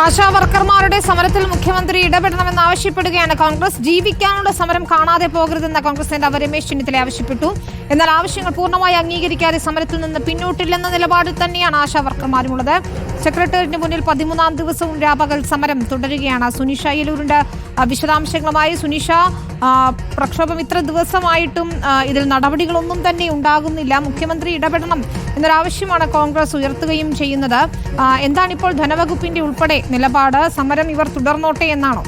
ആശാ വർക്കർമാരുടെ സമരത്തിൽ മുഖ്യമന്ത്രി ഇടപെടണമെന്ന് ആവശ്യപ്പെടുകയാണ്. കോൺഗ്രസ് ജീവിക്കാനുള്ള സമരം കാണാതെ പോകരുതെന്ന് കോൺഗ്രസ് നേതാവ് രമേശ് ചെന്നിത്തല ആവശ്യപ്പെട്ടു. എന്നാൽ ആവശ്യങ്ങൾ പൂർണമായി അംഗീകരിക്കാതെ സമരത്തിൽ നിന്ന് പിന്നോട്ടില്ലെന്ന നിലപാടിൽ തന്നെയാണ് ആശാ വർക്കർമാരുമുള്ളത് സെക്രട്ടേറിയറ്റിന് മുന്നിൽ പതിമൂന്നാം ദിവസവും രാപകൽ സമരം തുടരുകയാണ്. സുനിഷ അയ്യലൂരിന്റെ ആ, വിശദാംശങ്ങളുമായി സുനിഷ പ്രക്ഷോഭം ഇത്ര ദിവസമായിട്ടും ഇതിൽ നടപടികളൊന്നും തന്നെ ഉണ്ടാകുന്നില്ല. മുഖ്യമന്ത്രി ഇടപെടണം എന്നൊരാവശ്യമാണ് കോൺഗ്രസ് ഉയർത്തുകയും ചെയ്യുന്നത്. എന്താണ് എന്താണിപ്പോൾ ധനവകുപ്പിന്റെ ഉൾപ്പെടെ നിലപാട്? സമരം ഇവർ തുടർന്നോട്ടെ എന്നാണോ?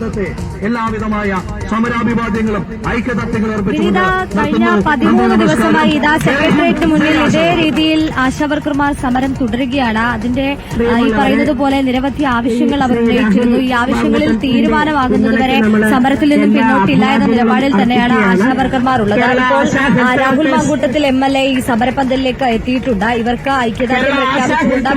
ഇന്നത്തെ എല്ലാവിധമായ സമരാഭിവാദ്യങ്ങളും ഐക്യദാർഢ്യങ്ങളും വിനിത കഴിഞ്ഞ പതിമൂന്ന് ദിവസമായി ഇതാ സെക്രട്ടേറിയറ്റിന് മുന്നിൽ ഇതേ രീതിയിൽ ആശാവർക്കർമാർ സമരം തുടരുകയാണ്. അതിന്റെ ഈ പറയുന്നത് പോലെ നിരവധി ആവശ്യങ്ങൾ അവർ ഉന്നയിച്ചിരുന്നു. ഈ ആവശ്യങ്ങളിൽ തീരുമാനമാകുന്നതുവരെ സമരത്തിൽ നിന്നും പിന്നോട്ടില്ല എന്ന നിലപാടിൽ തന്നെയാണ് ആശാവർക്കർമാർ ഉള്ളത് ഇപ്പോൾ Rahul Mamkootathil M L A ഈ സമരപന്തലിലേക്ക് എത്തിയിട്ടുണ്ട്. ഇവർക്ക് ഐക്യദാർഢ്യം പ്രഖ്യാപിച്ചുകൊണ്ട്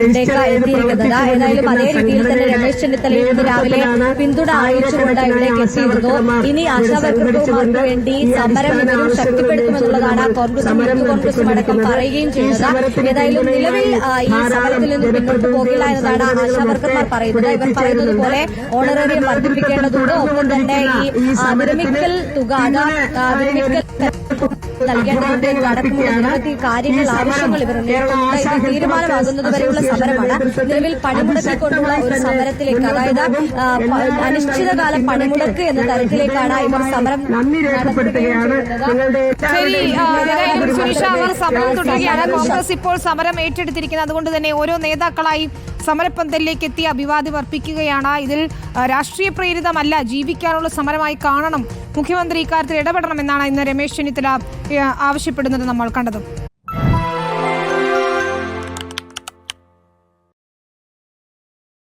എത്തിയിരിക്കുന്നത് ഏതായാലും അതേ രീതിയിൽ തന്നെ രമേശ് ചെന്നിത്തല ഇന്ന് രാവിലെ പിന്തുണ അറിയിച്ചുകൊണ്ട് ഇവിടേക്ക് എത്തിയിരുന്നു ഇനി ആശാവർക്കർമാർക്ക് വേണ്ടി സമരം ഇവരും ശക്തിപ്പെടുത്തുമെന്നുള്ളതാണ് കോൺഗ്രസും യൂത്ത് കോൺഗ്രസും അടക്കം പറയുകയും ചെയ്യുന്നത്. ഏതായാലും നിലവിൽ ഈ സമരത്തിൽ നിന്ന് പിന്നോട്ട് പോകില്ല എന്നതാണ് ആശാവർക്കർമാർ പറയുന്നത്. ഇവർ പറയുന്നത് പോലെ ഓണറേറിയം വർദ്ധിപ്പിക്കേണ്ടതുണ്ട്. ഒപ്പം തന്നെ ഈ വിരമിക്കൽ തുക വിരമിക്കൽ നൽകേണ്ടതുണ്ട് എന്നതടക്കമുള്ള നിരവധി കാര്യങ്ങൾ ആവശ്യങ്ങൾ ഇവർ ഉന്നയിക്കുന്നുണ്ട് ഇത് തീരുമാനമാകുന്നത് വരെയുള്ള സമരമാണ്. നിലവിൽ പണിമുടക്കിക്കൊണ്ടുള്ള ഒരു സമരത്തിലേക്ക് അതായത് അനിശ്ചിതകാല പണിമുടക്ക് എന്ന തരത്തിലേക്കാണ് ഇവർ സമരം സമരം തുടരുകയാണ്. കോൺഗ്രസ് ഇപ്പോൾ സമരം ഏറ്റെടുത്തിരിക്കുന്നത്. അതുകൊണ്ട് തന്നെ ഓരോ നേതാക്കളായി സമരപ്പന്തലിലേക്ക് എത്തി അഭിവാദ്യം അർപ്പിക്കുകയാണ് ഇതിൽ രാഷ്ട്രീയ പ്രേരിതമല്ല ജീവിക്കാനുള്ള സമരമായി കാണണം. മുഖ്യമന്ത്രി ഇക്കാര്യത്തിൽ ഇടപെടണമെന്നാണ് ഇന്ന് രമേശ് ചെന്നിത്തല ആവശ്യപ്പെടുന്നത് നമ്മൾ കണ്ടത്.